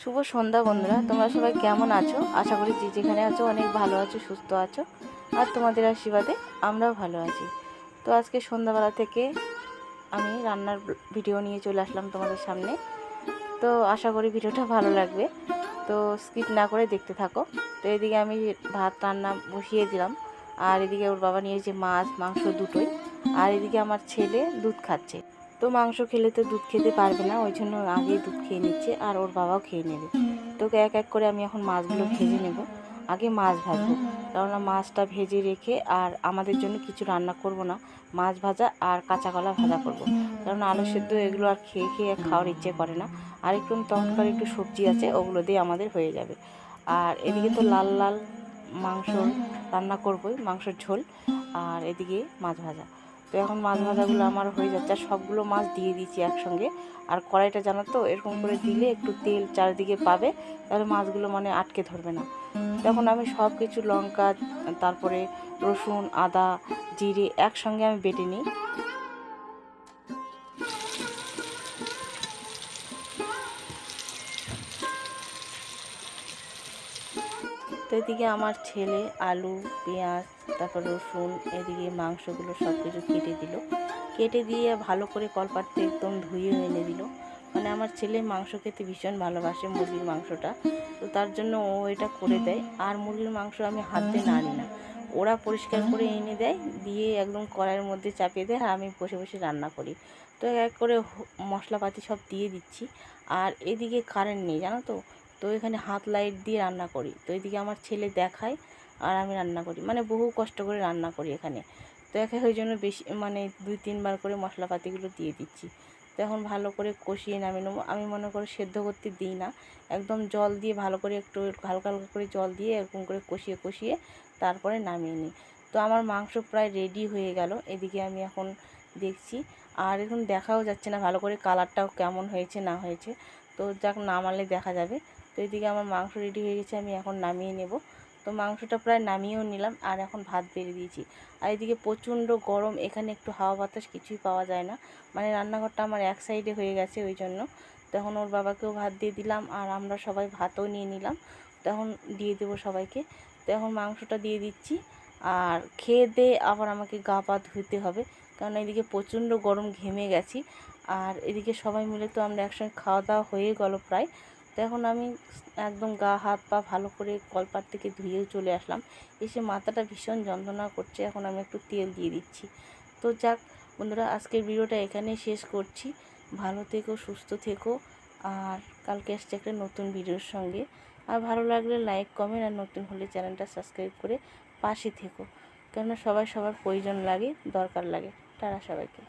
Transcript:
শুভ সন্ধ্যা বন্ধুরা, তোমরা সবাই কেমন আছো? আশা করি যে যেখানে আছো অনেক ভালো আছো, সুস্থ আছো, আর তোমাদের আশীর্বাদে আমরাও ভালো আছি। তো আজকে সন্ধ্যাবেলা থেকে আমি রান্নার ভিডিও নিয়ে চলে আসলাম তোমাদের সামনে। তো আশা করি ভিডিওটা ভালো লাগবে। তো স্কিপ না করে দেখতে থাকো। তো এদিকে আমি ভাত রান্না বসিয়ে দিলাম। আর এদিকে ওর বাবা নিয়েছে মাছ, মাংস দুটোই। আর এদিকে আমার ছেলে দুধ খাচ্ছে। তো মাংস খেলে তো দুধ খেতে পারবে না, ওই জন্য আগেই দুধ খেয়ে নিচ্ছে আর ওর বাবাও খেয়ে নেবে। তোকে এক এক করে আমি এখন মাছগুলো ভেজে নেব। আগে মাছ ভাজবো। কেননা মাছটা ভেজে রেখে আর আমাদের জন্য কিছু রান্না করব না, মাছ ভাজা আর কাঁচা কলা ভাজা করব। কারণ আলু সেদ্ধ এগুলো আর খেয়ে খেয়ে খাওয়ার ইচ্ছে করে না। আর একটু তখনকার একটু সবজি আছে, ওগুলো দিয়ে আমাদের হয়ে যাবে। আর এদিকে তো লাল লাল মাংস রান্না করবই, মাংসের ঝোল। আর এদিকে মাছ ভাজা। তো এখন মাছ ভাজাগুলো আমার হয়ে যাচ্ছে আর সবগুলো মাছ দিয়ে দিচ্ছি একসঙ্গে। আর কড়াইটা জানো তো, এরকম করে দিলে একটু তেল চারিদিকে পাবে, তাহলে মাছগুলো মানে আটকে ধরবে না। তখন আমি সব কিছু লঙ্কা, তারপরে রসুন, আদা, জিরে একসঙ্গে আমি বেটে নিই। তো এদিকে আমার ছেলে আলু, পেঁয়াজ, তারপর রসুন, এদিকে মাংসগুলো সব কিছু কেটে দিল। কেটে দিয়ে ভালো করে কলপাটতে একদম ধুয়ে এনে দিল। মানে আমার ছেলে মাংস খেতে ভীষণ ভালোবাসে মুরগির মাংসটা। তো তার জন্য ও এটা করে দেয়। আর মুরগির মাংস আমি হাতে না নাড়ি না। ওরা পরিষ্কার করে এনে দেয়, দিয়ে একদম কড়াইয়ের মধ্যে চাপিয়ে দেয় আর আমি বসে বসে রান্না করি। তো এক করে মশলাপাতি সব দিয়ে দিচ্ছি। আর এদিকে কারেন্ট নেই, জানো তো? তো এখানে হাত লাইট দিয়ে রান্না করি। তো এদিকে আমার ছেলে দেখায় আর আমি রান্না করি। মানে বহু কষ্ট করে রান্না করি এখানে। তো একে ওই জন্য বেশি মানে দুই, তিনবার করে মশলাপাতিগুলো দিয়ে দিচ্ছি। তো এখন ভালো করে কষিয়ে নামিয়ে নেব। আমি মনে করি সেদ্ধ করতে দিই না। একদম জল দিয়ে ভালো করে একটু হালকা হালকা করে জল দিয়ে এরকম করে কষিয়ে কষিয়ে তারপরে নামিয়ে নিই। তো আমার মাংস প্রায় রেডি হয়ে গেল। এদিকে আমি এখন দেখছি। আর এখন দেখাও যাচ্ছে না ভালো করে কালারটাও কেমন হয়েছে, না হয়েছে। তো যাক, নামালে দেখা যাবে। তো এদিকে আমার মাংস রেডি হয়ে গেছে, আমি এখন নামিয়ে নেব। তো মাংসটা প্রায় নামিয়েও নিলাম, আর এখন ভাত বেড়ে দিয়েছি। আর এদিকে প্রচণ্ড গরম, এখানে একটু হাওয়া বাতাস কিছুই পাওয়া যায় না। মানে রান্নাঘরটা আমার এক সাইডে হয়ে গেছে ওই জন্য। তখন ওর বাবাকেও ভাত দিয়ে দিলাম, আর আমরা সবাই ভাতও নিয়ে নিলাম। তখন দিয়ে দেবো সবাইকে। তো এখন মাংসটা দিয়ে দিচ্ছি, আর খেয়ে দিয়ে আবার আমাকে গা পা ধুতে হবে। কারণ এদিকে প্রচণ্ড গরম ঘেমে গেছি। আর এদিকে সবাই মিলে তো আমরা একসঙ্গে খাওয়া দাওয়া হয়ে গেল প্রায়। এখন আমি একদম গা, হাত, পা ভালো করে কলপার থেকে ধুয়েও চলে আসলাম। এসে মাথাটা ভীষণ যন্ত্রণা করছে, এখন আমি একটু তেল দিয়ে দিচ্ছি। তো যাক বন্ধুরা, আজকের ভিডিওটা এখানেই শেষ করছি। ভালো থেকো, সুস্থ থেকো, আর কালকে আসছে একটা নতুন ভিডিওর সঙ্গে। আর ভালো লাগলে লাইক, কমেন্ট, আর নতুন হলে চ্যানেলটা সাবস্ক্রাইব করে পাশে থেকো। কেননা সবাই সবার প্রয়োজন লাগে, দরকার লাগে। তারা সবাইকে।